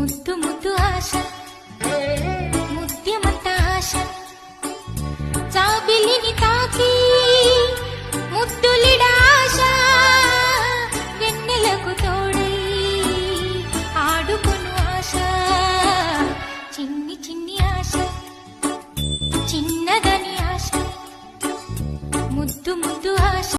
ముద్దు ముద్దు ఆశ ముద్యమంత ఆశ. చాబిలిని తాకి ముద్దులిడాశ వెన్నెలకు తోడై ఆడుకొను ఆశ. చిన్ని చిన్ని ఆశ చిన్నదని ఆశ. ముద్దు ముద్దు ఆశ.